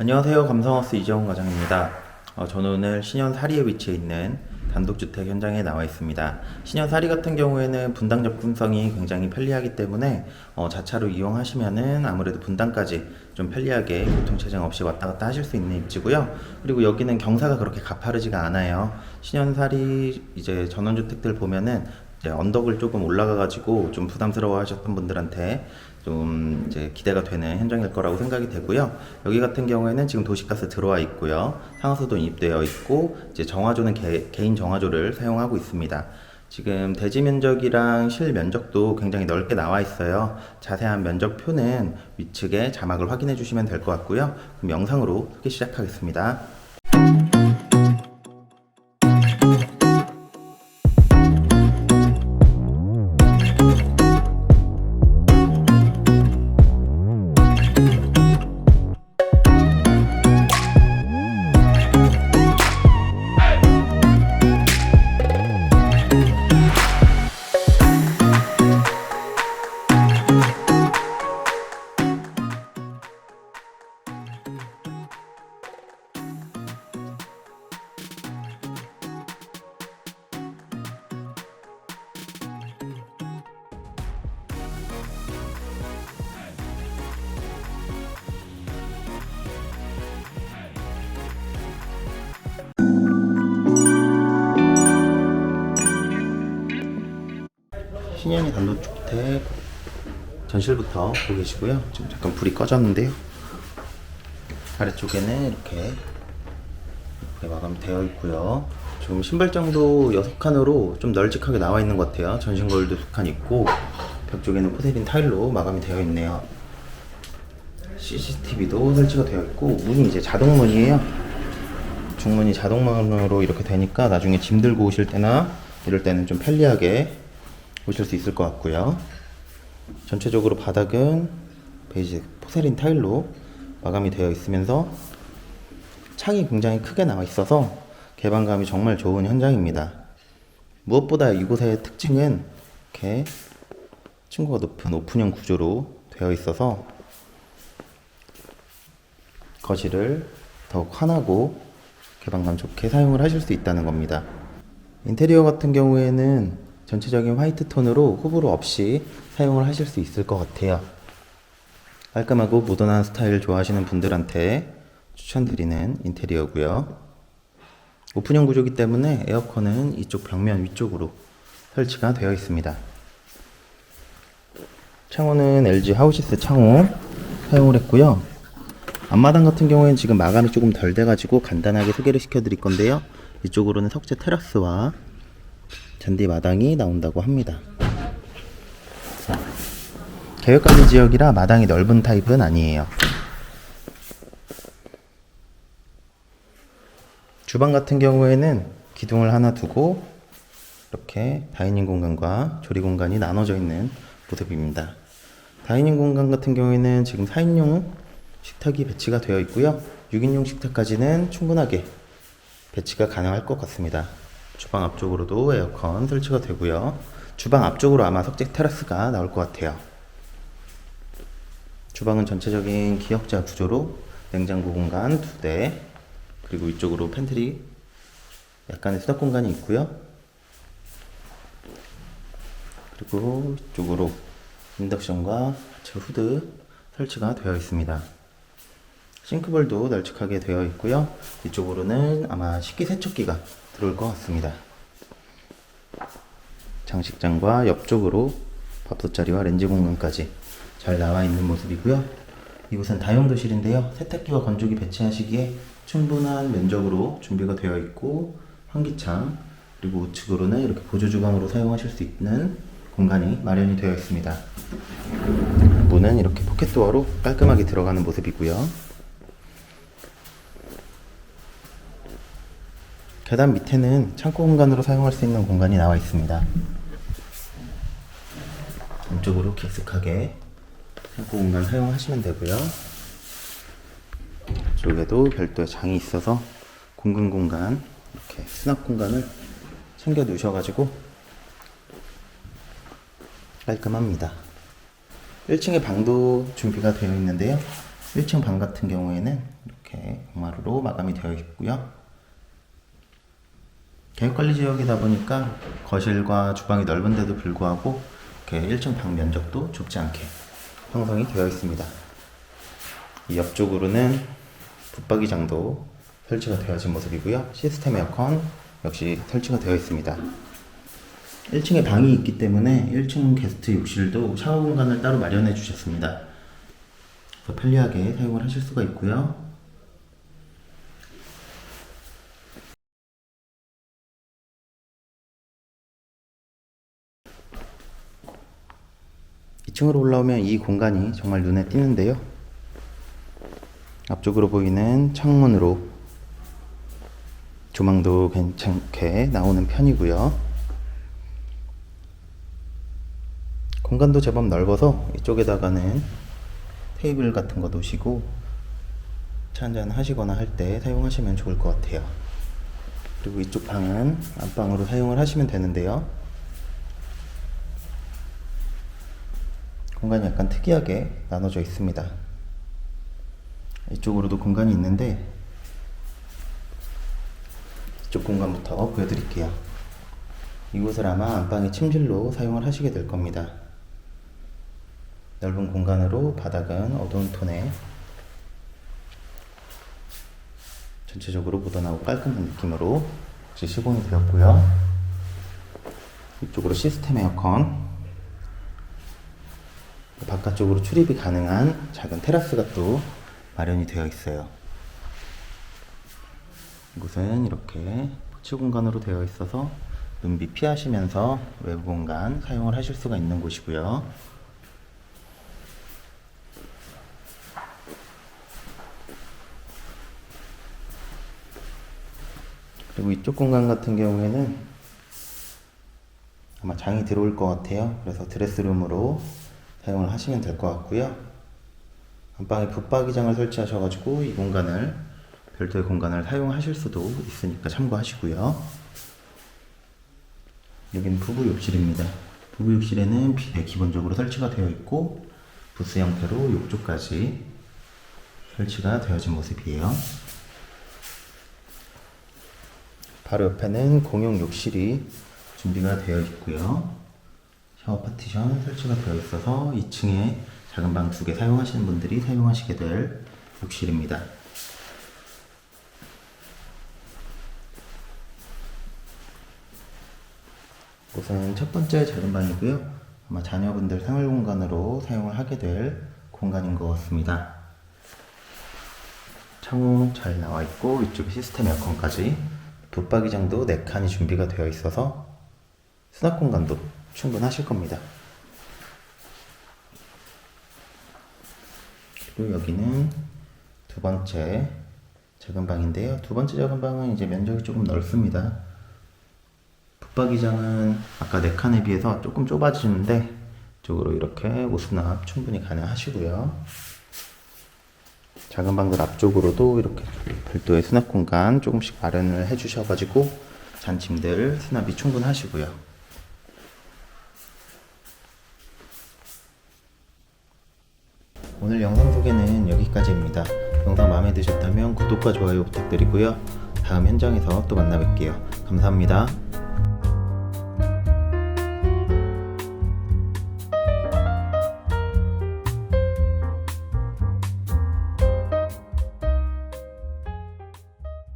안녕하세요. 감성하우스 이재원 과장입니다. 어, 저는 오늘 신현 사리에 위치해 있는 단독주택 현장에 나와 있습니다. 신현 사리 같은 경우에는 분당 접근성이 굉장히 편리하기 때문에 어, 자차로 이용하시면은 아무래도 분당까지 좀 편리하게 교통체증 없이 왔다 갔다 하실 수 있는 입지고요. 그리고 여기는 경사가 그렇게 가파르지가 않아요. 신현 사리 이제 전원주택들 보면은 언덕을 조금 올라가가지고 좀 부담스러워 하셨던 분들한테 좀 이제 기대가 되는 현장일 거라고 생각이 되고요. 여기 같은 경우에는 지금 도시가스 들어와 있고요. 상수도 인입되어 있고 이제 정화조는 개, 개인 정화조를 사용하고 있습니다. 지금 대지 면적이랑 실 면적도 굉장히 넓게 나와 있어요. 자세한 면적표는 위측에 자막을 확인해 주시면 될 것 같고요. 그럼 영상으로 크게 시작하겠습니다. 신현이 단독주택 전실부터 보고 계시고요. 지금 잠깐 불이 꺼졌는데요. 아래쪽에는 이렇게, 마감되어 있고요. 지금 신발장도 6칸으로 좀 널찍하게 나와 있는 것 같아요. 전신 거울도 2칸 있고 벽 쪽에는 포세린 타일로 마감이 되어 있네요. CCTV도 설치가 되어 있고 문이 이제 자동문이에요. 중문이 자동문으로 이렇게 되니까 나중에 짐 들고 오실 때나 이럴 때는 좀 편리하게 오실 수 있을 것 같고요. 전체적으로 바닥은 베이지 포세린 타일로 마감이 되어 있으면서 창이 굉장히 크게 나와 있어서 개방감이 정말 좋은 현장입니다. 무엇보다 이곳의 특징은 이렇게 층고가 높은 오픈형 구조로 되어 있어서 거실을 더욱 환하고 개방감 좋게 사용을 하실 수 있다는 겁니다. 인테리어 같은 경우에는 전체적인 화이트 톤으로 호불호 없이 사용을 하실 수 있을 것 같아요. 깔끔하고 모던한 스타일 좋아하시는 분들한테 추천드리는 인테리어고요. 오픈형 구조이기 때문에 에어컨은 이쪽 벽면 위쪽으로 설치가 되어 있습니다. 창호는 LG 하우시스 창호 사용을 했고요. 앞마당 같은 경우에는 지금 마감이 조금 덜 돼가지고 간단하게 소개를 시켜드릴 건데요. 이쪽으로는 석재 테라스와 잔디 마당이 나온다고 합니다. 계획관리 지역이라 마당이 넓은 타입은 아니에요. 주방 같은 경우에는 기둥을 하나 두고 이렇게 다이닝 공간과 조리 공간이 나눠져 있는 모습입니다. 다이닝 공간 같은 경우에는 지금 4인용 식탁이 배치가 되어 있고요. 6인용 식탁까지는 충분하게 배치가 가능할 것 같습니다. 주방 앞쪽으로도 에어컨 설치가 되고요. 주방 앞쪽으로 아마 석재 테라스가 나올 것 같아요. 주방은 전체적인 기역자 구조로 냉장고 공간 두 대, 그리고 이쪽으로 팬트리 약간의 수납 공간이 있고요. 그리고 이쪽으로 인덕션과 제 후드 설치가 되어 있습니다. 싱크볼도 널찍하게 되어 있고요. 이쪽으로는 아마 식기세척기가 들어올 것 같습니다. 장식장과 옆쪽으로 밥솥자리와 렌즈 공간까지 잘 나와 있는 모습이고요. 이곳은 다용도실인데요. 세탁기와 건조기 배치하시기에 충분한 면적으로 준비가 되어 있고 환기창 그리고 우측으로는 이렇게 보조 주방으로 사용하실 수 있는 공간이 마련이 되어 있습니다. 문은 이렇게 포켓 도어로 깔끔하게 들어가는 모습이고요. 계단 밑에는 창고 공간으로 사용할 수 있는 공간이 나와 있습니다. 안쪽으로 깊숙하게 창고 공간 사용하시면 되고요. 이쪽에도 별도의 장이 있어서 공근 공간 이렇게 수납 공간을 챙겨 두셔가지고 깔끔합니다. 1층에 방도 준비가 되어 있는데요. 1층 방 같은 경우에는 이렇게 공마루로 마감이 되어 있고요. 계획관리 지역이다 보니까 거실과 주방이 넓은데도 불구하고 이렇게 1층 방 면적도 좁지 않게 형성이 되어 있습니다. 이 옆쪽으로는 붙박이장도 설치가 되어진 모습이고요. 시스템 에어컨 역시 설치가 되어 있습니다. 1층에 방이 있기 때문에 1층 게스트 욕실도 샤워 공간을 따로 마련해 주셨습니다. 편리하게 사용을 하실 수가 있고요. 2층으로 올라오면 이 공간이 정말 눈에 띄는데요. 앞쪽으로 보이는 창문으로 조망도 괜찮게 나오는 편이고요. 공간도 제법 넓어서 이쪽에다가는 테이블 같은 거 놓으시고 차 한잔 하시거나 할 때 사용하시면 좋을 것 같아요. 그리고 이쪽 방은 안방으로 사용을 하시면 되는데요. 공간이 약간 특이하게 나눠져 있습니다. 이쪽으로도 공간이 있는데 이쪽 공간부터 보여드릴게요. 이곳을 아마 안방의 침실로 사용을 하시게 될 겁니다. 넓은 공간으로 바닥은 어두운 톤에 전체적으로 묻어나고 깔끔한 느낌으로 시공이 되었고요. 이쪽으로 시스템 에어컨 바깥쪽으로 출입이 가능한 작은 테라스가 또 마련이 되어 있어요. 이곳은 이렇게 포치 공간으로 되어 있어서 눈비 피하시면서 외부 공간 사용을 하실 수가 있는 곳이고요. 그리고 이쪽 공간 같은 경우에는 아마 장이 들어올 것 같아요. 그래서 드레스룸으로 사용을 하시면 될 것 같고요. 안방에 붙박이장을 설치하셔가지고 이 공간을 별도의 공간을 사용하실 수도 있으니까 참고하시고요. 여기는 부부 욕실입니다. 부부 욕실에는 비- 기본적으로 설치가 되어 있고 부스 형태로 욕조까지 설치가 되어진 모습이에요. 바로 옆에는 공용 욕실이 준비가 되어 있고요. 샤워 파티션 설치가 되어 있어서 2층에 작은 방 두 개 사용하시는 분들이 사용하시게 될 욕실입니다. 우선 첫 번째 작은 방이고요. 아마 자녀분들 생활 공간으로 사용을 하게 될 공간인 것 같습니다. 창호 잘 나와 있고 이쪽에 시스템 에어컨까지 붙박이장도 4칸이 준비가 되어 있어서 수납 공간도 충분하실 겁니다. 그리고 여기는 두 번째 작은 방인데요. 두 번째 작은 방은 이제 면적이 조금 넓습니다. 붙박이장은 아까 네 칸에 비해서 조금 좁아지는데 이쪽으로 이렇게 옷수납 충분히 가능하시고요. 작은 방들 앞쪽으로도 이렇게 별도의 수납 공간 조금씩 마련을 해주셔가지고 잔침들 수납이 충분하시고요. 오늘 영상 소개는 여기까지입니다. 영상 마음에 드셨다면 구독과 좋아요 부탁드리고요. 다음 현장에서 또 만나 뵐게요. 감사합니다.